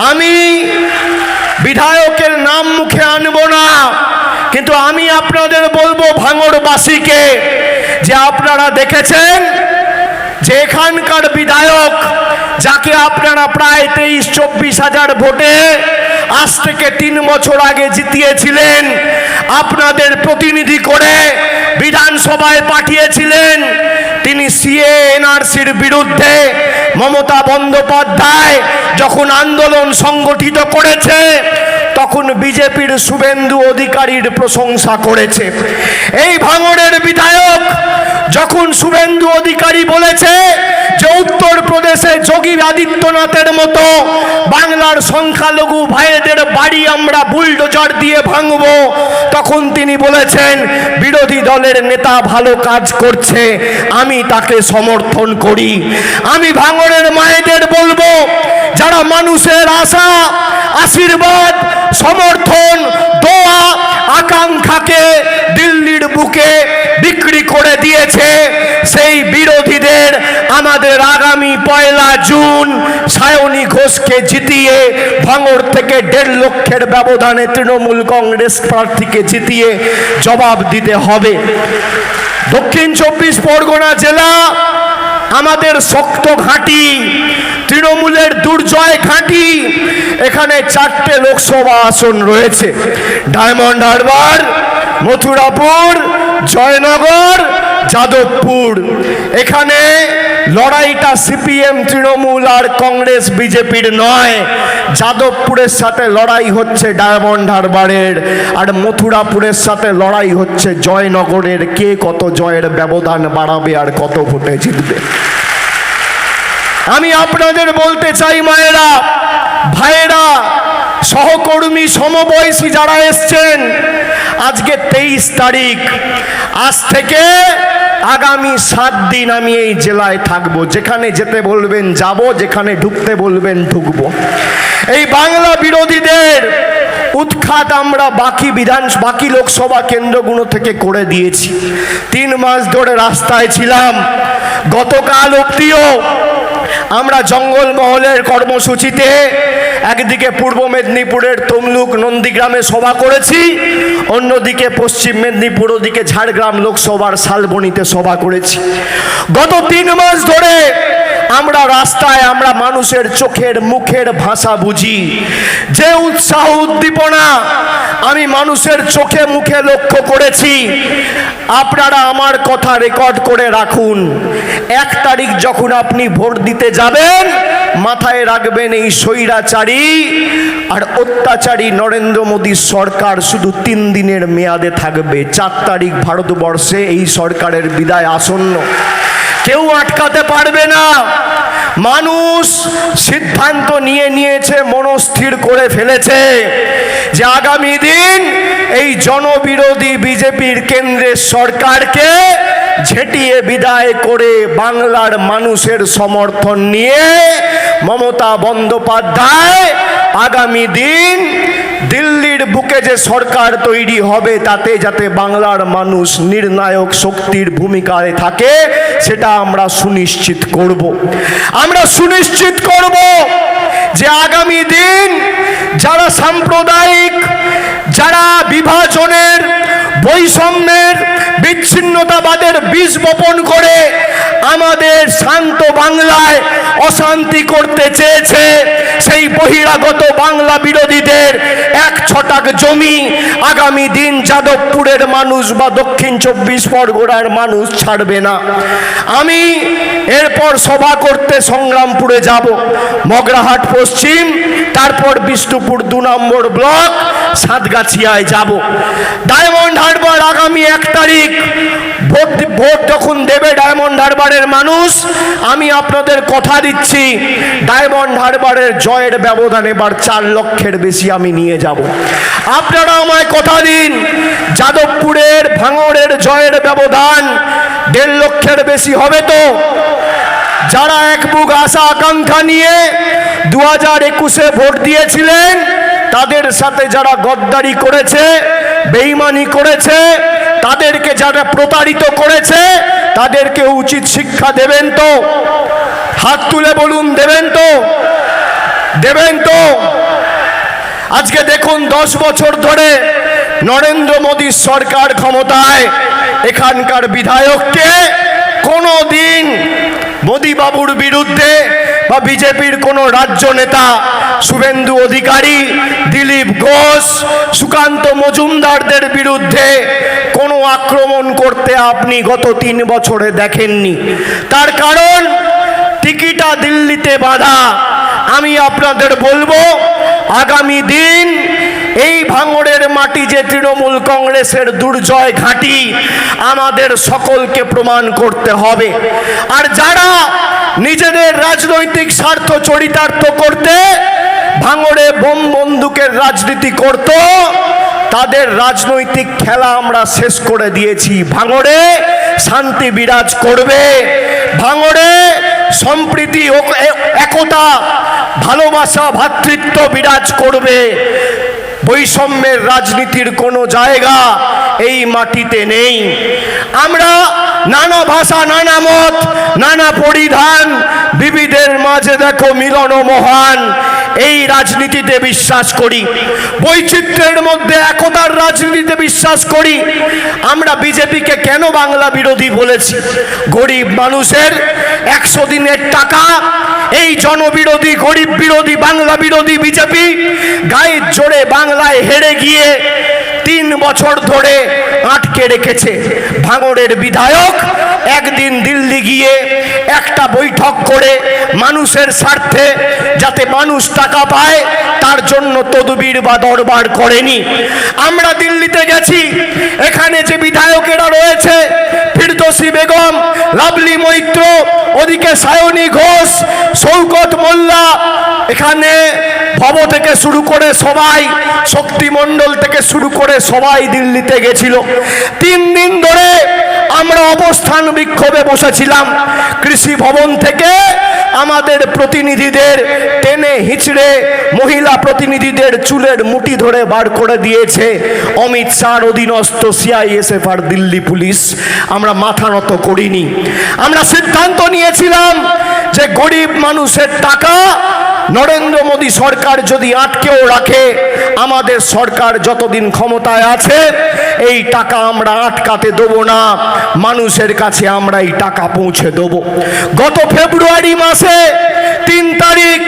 আমি বিধায়কের নাম মুখে আনব না কিন্তু আমি আপনাদের বলব ভাঙড়বাসীকে যে আপনারা দেখেছেন এখানকার বিধায়ক, যাকে আপনারা প্রায় তেইশ, চব্বিশ হাজার ভোটে আজ থেকে তিন বছর আগে জিতিয়েছিলেন, আপনাদের প্রতিনিধি করে বিধানসভায় পাঠিয়েছিলেন, তিনি সিএ এনআরসির বিরুদ্ধে মমতা বন্দ্যোপাধ্যায় যখন আন্দোলন সংগঠিত করেছে তখন বিজেপির শুভেন্দু অধিকারীর প্রশংসা করেছে। এই ভাঙড়ের বিধায়ক যখন শুভেন্দু অধিকারী বলেছে যে উত্তর প্রদেশে যোগী আদিত্যনাথের মতো বাংলার সংখ্যালঘু ভাইদের বাড়ি আমরা বুলডোজার দিয়ে ভাঙব, তখন তিনি বলেছেন, বিরোধী দলের নেতা ভালো কাজ করছে, আমি তাকে সমর্থন করি। আমি ভাঙড়ের মায়েদের বলব, যারা মানুষের আশা আশীর্বাদ, সমর্থন, দোয়া, আকাঙ্ক্ষাকে দিল্লির বুকে বিক্রি করে দিয়েছে সেই বিরোধীদের আমাদের আগামী পয়লা জুন সায়নী ঘোষকে জিতিয়ে ভাঙড় থেকে দেড় লক্ষের ব্যবধানে তৃণমূল কংগ্রেস প্রার্থীকে জিতিয়ে জবাব দিতে হবে। দক্ষিণ চব্বিশ পরগনা জেলা, আমাদের শক্ত ঘাঁটি, তৃণমূলের দুর্জয় ঘাঁটি এখানে চারটে লোকসভা আসন রয়েছে। ডায়মন্ড হারবার, মথুরাপুর, জয়নগর, যাদবপুর। এখানে লড়াইটা সিপিএম, তৃণমূল আর কংগ্রেস, বিজেপির নয়। যাদবপুরের সাথে লড়াই হচ্ছে ডায়মন্ড হারবারের, আর মথুরাপুরের সাথে লড়াই হচ্ছে জয়নগরের। কে কত জয়ের ব্যবধান বাড়াবে আর কত ভোটে জিতবে? আমি আপনাদের বলতে চাই, মায়েরা ভাইয়েরা, সহকর্মী সমবয়সী যারা এসছেন, আজকে তেইশ তারিখ। আজ থেকে আগামী সাত দিন আমি এই জেলায় থাকব। যেখানে যেতে বলবেন যাব, যেখানে ঢুকতে বলবেন ঢুকবো। এই বাংলা বিরোধীদের উৎখাত আমরা বাকি বিধান, বাকি লোকসভা কেন্দ্রগুলো থেকে করে দিয়েছি। তিন মাস ধরে রাস্তায় ছিলাম। গতকাল অব্দিও আমরা জঙ্গলমহলের কর্মসূচিতে একদিকে পূর্ব মেদিনীপুরের তমলুক নন্দীগ্রামে সভা করেছি, অন্যদিকে পশ্চিম মেদিনীপুর, ওদিকে ঝাড়গ্রাম লোকসভার শালবনিতে সভা করেছি। গত তিন মাস ধরে আমরা রাস্তায়, আমরা মানুষের চোখের, মুখের ভাষা বুঝি। যে উৎসাহ উদ্দীপনা আমি মানুষের চোখে, মুখে লক্ষ্য করেছি, আপনারা আমার কথা রেকর্ড করে রাখুন। এক তারিখ যখন আপনি ভোট দিতে যাবেন, মাথায় রাখবেন এই স্বৈরাচারী। আর অত্যাচারী নরেন্দ্র মোদীর সরকার শুধু তিন দিনের মেয়াদে থাকবে। চার তারিখ ভারতবর্ষে এই সরকারের বিদায় আসন্ন। কেউ আটকাতে পারবে না। মানুষ সিদ্ধান্ত নিয়ে নিয়েছে, মনস্থির করে ফেলেছে যে আগামী দিন এই জনবিরোধী বিজেপির কেন্দ্রের সরকারকে ঝেঁটিয়ে বিদায় করে বাংলার মানুষের সমর্থন নিয়ে মমতা বন্দ্যোপাধ্যায় আগামী দিন দিল্লির বুকে যে সরকার তৈরি হবে তাতে যাতে বাংলার মানুষ নির্ণায়ক শক্তির ভূমিকায় থাকে, সেটা আমরা সুনিশ্চিত করব। আমরা সুনিশ্চিত করব যে আগামী দিন যারা সাম্প্রদায়িক, যারা বিভাজনের, বৈষম্যের বিচ্ছিন্নতাবাদের বীজ বপন করে আমাদের শান্ত বাংলায় অশান্তি করতে চেয়েছে সেই বহিরাগত বাংলা বিরোধীদের এক ছটাক জমি আগামী দিন যাদবপুরের মানুষ বা দক্ষিণ চব্বিশ পরগনার মানুষ ছাড়বে না। আমি এরপর সভা করতে সংগ্রামপুরে যাব, মগরাহাট পশ্চিম, তারপর বিষ্ণুপুর দু নম্বর ব্লক, সাতগাছিয়ায় যাব। ডায়মন্ড হারবার আগামী এক তারিখ ভোট ভোট যখন দেবে ডায়মন্ড হারবারের মানুষ, আমি আপনাদের কথা দিচ্ছি, ডায়মন্ড হারবারের জয়ের ব্যবধান এবার চার লক্ষের বেশি আমি নিয়ে যাব। আপনারা আমায় কথা দিন, যাদবপুরের ভাঙড়ের জয়ের ব্যবধান দেড় লক্ষের বেশি হবে তো? যারা এক বুক আশা আকাঙ্ক্ষা নিয়ে দু হাজার একুশে ভোট দিয়েছিলেন, তাদের সাথে যারা গদ্দারি করেছে, বেইমানি করেছে তাদেরকে যারা প্রতারিত করেছে, তাদেরকে উচিত শিক্ষা দেবেন তো। হাত তুলে বলুন, দেবেন তো। দেবেন তো। আজকে দেখুন, দশ বছর ধরে নরেন্দ্র মোদীর সরকার ক্ষমতায় এখানকার বিধায়ককে কোনো দিন মোদীবাবুর বিরুদ্ধে বা বিজেপির কোনো রাজ্য নেতা, শুভেন্দু অধিকারী, দিলীপ ঘোষ, সুকান্ত মজুমদারদের বিরুদ্ধে কোনো আক্রমণ করতে আপনি গত তিন বছরে দেখেননি। তার কারণ, টিকিটা দিল্লিতে বাঁধা। আমি আপনাদের বলব, আগামী দিন এই ভাঙড়ের মাটি যে তৃণমূল কংগ্রেসের দুর্জয় ঘাঁটি, আমাদের সকলকে প্রমাণ করতে হবে। আর যারা নিজেদের রাজনৈতিক স্বার্থ চরিতার্থ করতে ভাঙড়ে বোম বন্দুকের রাজনীতি করত তাদের রাজনৈতিক খেলা আমরা শেষ করে দিয়েছি। ভাঙড়ে শান্তি বিরাজ করবে। ভাঙড়ে সম্প্রীতি ও- একতা, ভালোবাসা, ভাতৃত্ব বিরাজ করবে। বৈষম্যের রাজনীতির কোনো জায়গা এই মাটিতে নেই। আমরা নানা ভাষা, নানা মত, নানা পরিধান। বিবিধের মাঝে দেখো মিলন মহান। এই রাজনীতিতে বিশ্বাস করি। বৈচিত্র্যের মধ্যে একতার রাজনীতিতে বিশ্বাস করি। আমরা বিজেপিকে কেন বাংলা বিরোধী বলেছি? গরিব মানুষের একশো দিনের টাকা, এই জনবিরোধী, গরিব বিরোধী, বাংলা বিরোধী বিজেপি গায়ের জোরে বাংলায় হেরে গিয়ে তিন বছর ধরে আটকে রেখেছে ভাঙড়ের বিধায়ক। একদিন দিল্লি গিয়ে একটা বৈঠক করে মানুষের স্বার্থে যাতে মানুষ টাকা পায়, তার জন্য তদবির বা দরবার করেনি। আমরা দিল্লিতে গেছি, এখানে যে বিধায়কেরা রয়েছে, ফিরদোসি বেগম লাভলি মৈত্র, ওদিকে সায়নী ঘোষ শৌকত মোল্লা, এখানে ভব থেকে শুরু করে সবাই শক্তিমণ্ডল থেকে শুরু করে সবাই দিল্লিতে গেছিল। তিন দিন ধরে আমরা অবস্থান বিক্ষোভে বসেছিলাম কৃষি ভবন থেকে। আমাদের প্রতিনিধিদের টেনে হিচড়ে মহিলা প্রতিনিধিদের চুলের মুঠি ধরে বার করে দিয়েছে। অমিত শাহর অধীনস্থ সিআইএসএফ আর দিল্লি পুলিশ। আমরা মাথা নত করিনি। আমরা সিদ্ধান্ত নিয়েছিলাম যে গরিব মানুষের টাকা নরেন্দ্র মোদী সরকার যদি আটকেও রাখে, আমাদের সরকার যতদিন ক্ষমতায় আছে, এই টাকা আমরা আটকাতে দেবো না। মানুষের কাছে আমরা এই টাকা পৌঁছে দেব। গত ফেব্রুয়ারি মাসে তিন তারিখ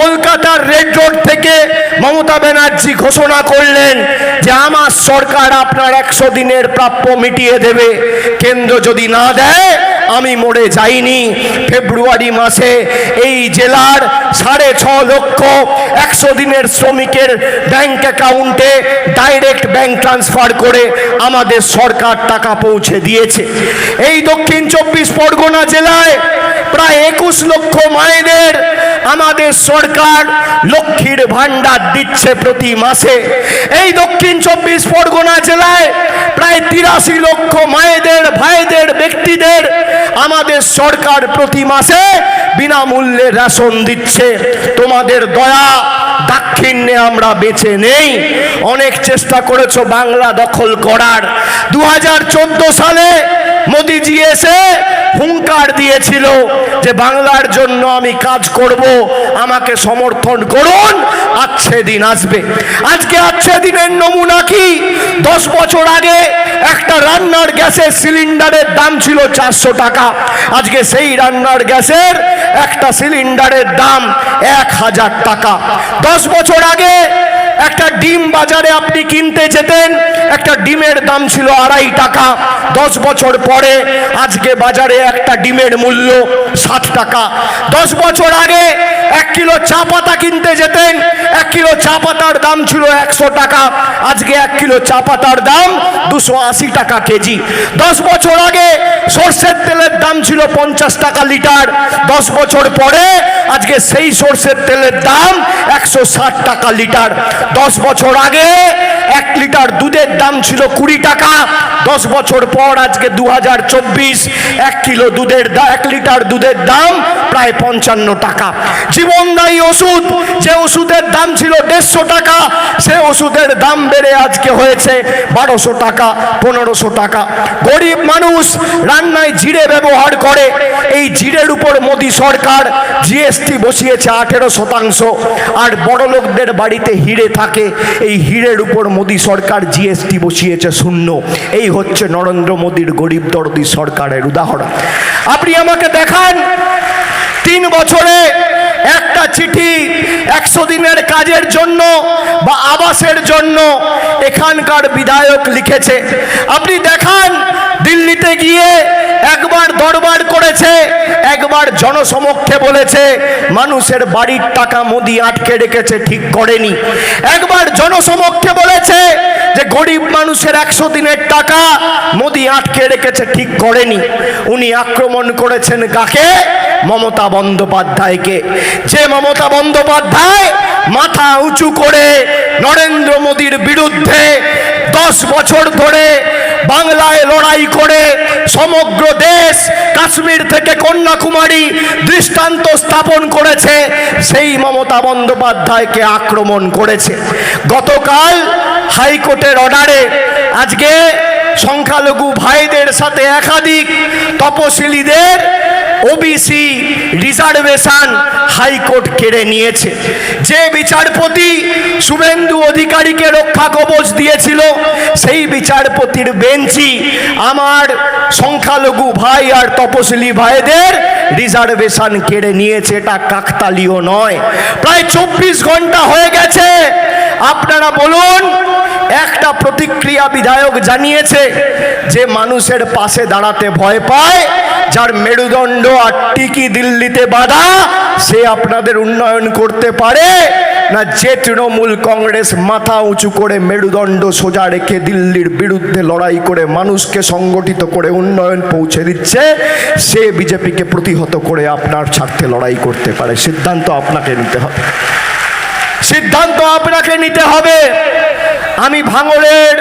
কলকাতার রেড রোড থেকে মমতা ব্যানার্জি ঘোষণা করলেন যে আমার সরকার আপনার একশো দিনের প্রাপ্য মিটিয়ে দেবে। কেন্দ্র যদি না দেয় আমি মোড়ে যাইনি ফেব্রুয়ারি মাসে এই জেলার সাড়ে ছ লক্ষ একশো দিনের শ্রমিকের ব্যাংক অ্যাকাউন্টে ডাইরেক্ট ব্যাংক ট্রান্সফার করে আমাদের সরকার টাকা পৌঁছে দিয়েছে। এই দক্ষিণ চব্বিশ পরগনা জেলায় প্রায় একুশ লক্ষ মায়েদের আমাদের সরকার লক্ষ্মীর ভাণ্ডার দিচ্ছে প্রতি মাসে। এই দক্ষিণ চব্বিশ পরগনা জেলায় প্রায় তিরাশি লক্ষ মায়েদের, ভাইদের, ব্যক্তিদের আমাদের সরকার প্রতি মাসে বিনামূল্যে রেশন দিচ্ছে। তোমাদের দয়া, দাক্ষিণ্যে আমরা বেঁচে নেই। অনেক চেষ্টা করেছ বাংলা দখল করার। দু হাজার চোদ্দ সালে মোদিজি এসে হুঙ্কার দিয়েছিল যে বাংলার জন্য আমি কাজ করব, আমাকে সমর্থন করুন আচ্ছে দিন আসবে। আজকে আচ্ছে দিনের নমুনা কি? দশ বছর আগে একটা রান্নার গ্যাসের সিলিন্ডারের দাম ছিল চারশো টাকা। আজকে সেই রান্নার গ্যাসের একটা সিলিন্ডারের দাম এক হাজার টাকা। দশ বছর আগে একটা ডিম বাজারে আপনি কিনতে যেতেন, একটা ডিমের দাম ছিল আড়াই টাকা। দশ বছর পরে আজকে বাজারে একটা ডিমের মূল্য ষাট টাকা। দশ বছর আগে এক কিলো চা পাতা কিনতে যেতেন, এক কিলো চা পাতার দাম ছিল একশো টাকা। আজকে এক কিলো চা পাতার দাম দুশো আশি টাকা কেজি। দশ বছর আগে সর্ষের তেলের দাম ছিল পঞ্চাশ টাকা লিটার। দশ বছর পরে আজকে সেই সর্ষের তেলের দাম একশো ষাট টাকা লিটার। দশ বছর আগে লিটার দুধের দাম ছিল কুড়ি টাকা। দশ বছর পর আজকে দু এক কিলো দুধের এক লিটার দুধের দাম প্রায় পঞ্চান্ন টাকা। জীবনদায়ী ওষুধ, যে ওষুধের দাম ছিল দেড়শো টাকা, সে ওষুধের দাম বেড়ে আজকে হয়েছে বারোশো টাকা, পনেরোশো টাকা। গরিব মানুষ রান্নায় জিরে ব্যবহার করে, এই জিরের উপর মোদী সরকার জিএসটি বসিয়েছে আঠেরো শতাংশ, আর বড় লোকদের বাড়িতে হিরে থাকে, এই হিরের উপর মোদী সরকার জিএসটি বসিয়েছে, শূন্য। এই হচ্ছে নরেন্দ্র মোদীর গরিব দরদি সরকারের উদাহরণ। আপনি আমাকে দেখান, তিন বছরে একটা চিঠি একশো দিনের কাজের জন্য বা আবাসের জন্য এখানকার বিধায়ক লিখেছে। আপনি দেখান, দিল্লিতে গিয়ে একবার দরবার করেছে, একবার জনসমক্ষে বলেছে, মানুষের বাড়ির টাকা মোদি আটকে রেখেছে, ঠিক করেনি। একবার জনসমক্ষে বলেছে গরিব মানুষের একশো দিনের টাকা মোদি আটকে রেখেছে, ঠিক করেনি। উনি আক্রমণ করেছেন কাকে? মমতা বন্দ্যোপাধ্যায়কে। যে মমতা বন্দ্যোপাধ্যায় মাথা উঁচু করে নরেন্দ্র মোদীর বিরুদ্ধে দশ বছর ধরে বাংলায় লড়াই করে সমগ্র দেশ কাশ্মীর থেকে কন্যাকুমারী দৃষ্টান্ত স্থাপন করেছে, সেই মমতা বন্দ্যোপাধ্যায়কে আক্রমণ করেছে। গতকাল হাইকোর্টের অর্ডারে আজকে সংখ্যালঘু ভাইদের সাথে একাধিক তপশিলীদের ওবিসি রিজার্ভেশন হাইকোর্ট কেড়ে নিয়েছে। যে বিচারপতি শুভেন্দু অধিকারীকে রক্ষা কবচ দিয়েছিল, সেই বিচারপতির বেঞ্চি আমার সংখ্যালঘু ভাই আর তপশিলি ভাইদের রিজার্ভেশন কেড়ে নিয়েছে। এটা কাকতালীয় নয়। প্রায় চব্বিশ ঘণ্টা হয়ে গেছে। আপনারা বলুন, একটা প্রতিক্রিয়া বিধায়ক জানিয়েছে যে মানুষের পাশে দাঁড়াতে ভয় পায়, যার মেরুদণ্ড আর টিকি দিল্লিতে বাধা, সে আপনাদের উন্নয়ন করতে পারে। না, যে তৃণমূল কংগ্রেস মাথা উঁচু করে মেরুদণ্ড সোজা রেখে দিল্লির বিরুদ্ধে লড়াই করে মানুষকে সংগঠিত করে উন্নয়ন পৌঁছে দিচ্ছে, সে বিজেপিকে প্রতিহত করে আপনার স্বার্থে লড়াই করতে পারে। সিদ্ধান্ত আপনাকে নিতে হবে। সিদ্ধান্ত আপনাকে নিতে হবে। আমি ভাঙড়ের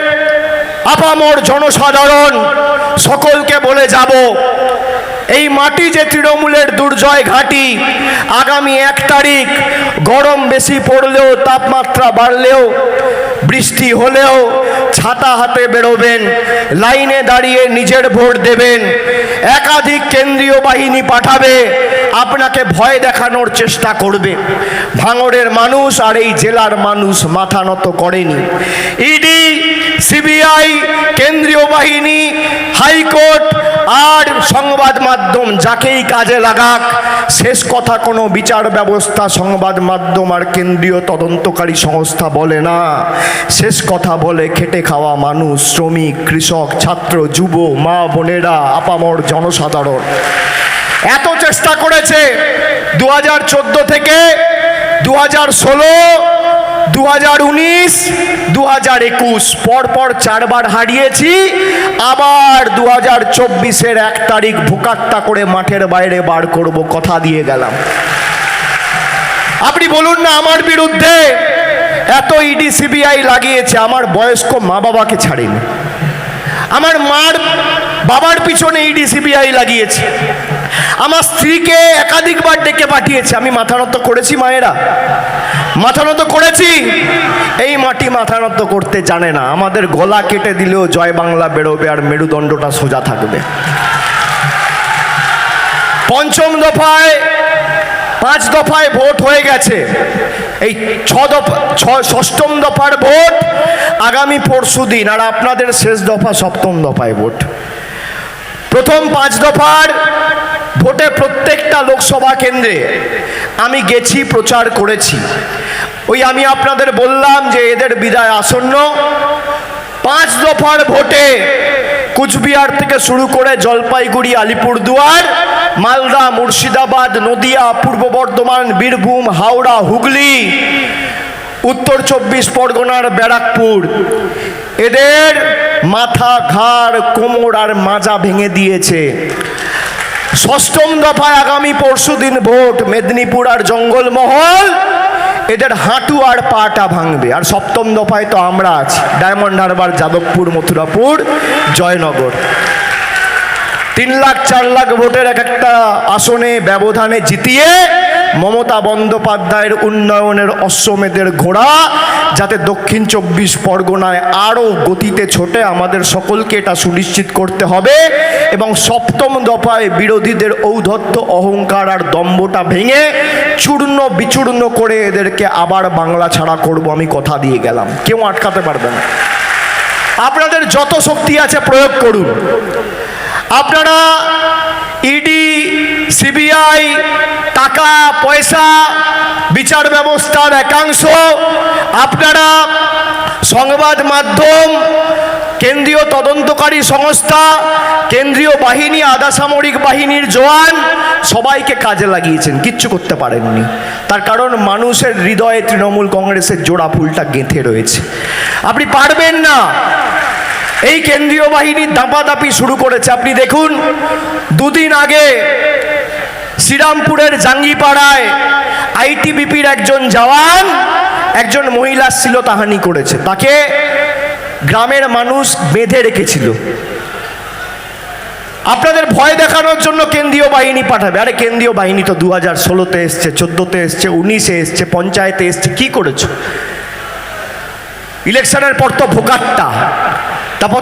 আপামর জনসাধারণ সকলকে বলে যাব, এই মাটি যে তৃণমূলের দুর্জয় ঘাঁটি, আগামী এক তারিখ গরম বেশি পড়লেও, তাপমাত্রা বাড়লেও, বৃষ্টি হলেও ছাতা হাতে বেরোবেন, লাইনে দাঁড়িয়ে নিজের ভোট দেবেন, একাধিক কেন্দ্রীয় বাহিনী পাঠাবে, আপনাকে ভয় দেখানোর চেষ্টা করবে। ভাঙড়ের মানুষ আর এই জেলার মানুষ মাথা নত করেনি। ইডি, সিবিআই, কেন্দ্রীয় বাহিনী হাইকোর্ট আর সংবাদ মাধ্যম যাকেই কাজে লাগাক, শেষ কথা কোনো বিচার ব্যবস্থা সংবাদ মাধ্যম আর কেন্দ্রীয় তদন্তকারী সংস্থা বলে না। শেষ কথা বলে খেটে খাওয়া মানুষ, শ্রমিক, কৃষক, ছাত্র, যুব, মা বোনেরা, আপামর জনসাধারণ। এত চেষ্টা করেছে দু হাজার চোদ্দ থেকে দু হাজার ষোলো দু হাজার উনিশ দু হাজার একুশ, পরপর চারবার হারিয়েছি। আবার দু হাজার চব্বিশের এক তারিখ ভোকাট্টা করে মাঠের বাইরে বার করব, কথা দিয়ে গেলাম। আপনি বলুন না আমার বিরুদ্ধে এত ইডি, সিবিআই লাগিয়েছে, আমার বয়স্ক মা বাবাকে ছাড়েনি। আমার মার বাবার পিছনে ইডি, সিবিআই লাগিয়েছে। আমার স্ত্রীকে একাধিকবার ডেকে পাঠিয়েছে, আমি মাথা নত করেছি মায়েরা। মাথা নত করেছি। এই মাটি মাথা নত করতে জানে না, আমাদের গলা কেটে দিলেও জয় বাংলা বেরোবে আর মেরুদণ্ডটা সোজা থাকবে। পঞ্চম দফায়, পাঁচ দফায় ভোট হয়ে গেছে। এই ছ দফা ষষ্ঠম দফার ভোট আগামী পরশু দিন, আর আপনাদের শেষ দফা সপ্তম দফায় ভোট। প্রথম পাঁচ দফার ভোটে প্রত্যেকটা লোকসভা কেন্দ্রে আমি গেছি, প্রচার করেছি। ওই আমি আপনাদের বললাম যে এদের বিদায় আসন্ন। পাঁচ দফার ভোটে কুচবিহার থেকে শুরু করে জলপাইগুড়ি, আলিপুরদুয়ার, মালদা, মুর্শিদাবাদ, নদিয়া, পূর্ব বর্ধমান, বীরভূম, হাওড়া, হুগলি, উত্তর চব্বিশ পরগনার ব্যারাকপুর। এদের মাথা ঘাড় কোমর আর মাজা ভেঙে দিয়েছে। ষষ্ঠম দফায় আগামী পরশু দিন ভোট, মেদিনীপুর আর জঙ্গলমহল। এদের হাঁটু আর পাটা ভাঙবে। আর সপ্তম দফায় তো আমরা আছি। ডায়মন্ড হারবার, যাদবপুর, মথুরাপুর, জয়নগর। তিন লাখ, চার লাখ ভোটের এক একটা আসনে ব্যবধানে জিতিয়ে মমতা বন্দ্যোপাধ্যায়ের উন্নয়নের অশ্বমেধের ঘোড়া, যাতে দক্ষিণ চব্বিশ পরগনায় আরও গতিতে ছোটে আমাদের সকলকে এটা সুনিশ্চিত করতে হবে। এবং সপ্তম দফায় বিরোধীদের ঔদ্ধত্য, অহংকার আর দম্ভটা ভেঙে চূর্ণ বিচূর্ণ করে এদেরকে আবার বাংলা ছাড়া করব আমি কথা দিয়ে গেলাম। কেউ আটকাতে পারবে না। আপনাদের যত শক্তি আছে প্রয়োগ করুন। আপনারা ইডি সিবিআই টাকা, পয়সা, বিচার ব্যবস্থার একাংশ, আপনারা সংবাদ মাধ্যম, কেন্দ্রীয় তদন্তকারী সংস্থা, কেন্দ্রীয় বাহিনী, আধা সামরিক বাহিনীর জওয়ান, সবাইকে কাজে লাগিয়েছেন, কিচ্ছু করতে পারেননি। তার কারণ মানুষের হৃদয়ে তৃণমূল কংগ্রেসের জোড়া ফুলটা গেঁথে রয়েছে। আপনি পারবেন না এই কেন্দ্রীয় বাহিনীর দাপাদাপি শুরু করেছে। আপনি দেখুন, দুদিন আগে শ্রীরামপুরের জাঙ্গিপাড়ায় আইটিবিপির একজন জওয়ান, একজন মহিলার শ্লীলতাহানি করেছে। তাকে গ্রামের মানুষ বেঁধে রেখেছিল। আপনাদের ভয় দেখানোর জন্য কেন্দ্রীয় বাহিনী পাঠাবে। আরে, কেন্দ্রীয় বাহিনী তো দু হাজার ষোলোতে এসছে, চোদ্দোতে এসছে, উনিশে এসছে, পঞ্চায়েতে এসছে, কি করেছ? ইলেকশনের পর তো ভোকাট্টা। তারপর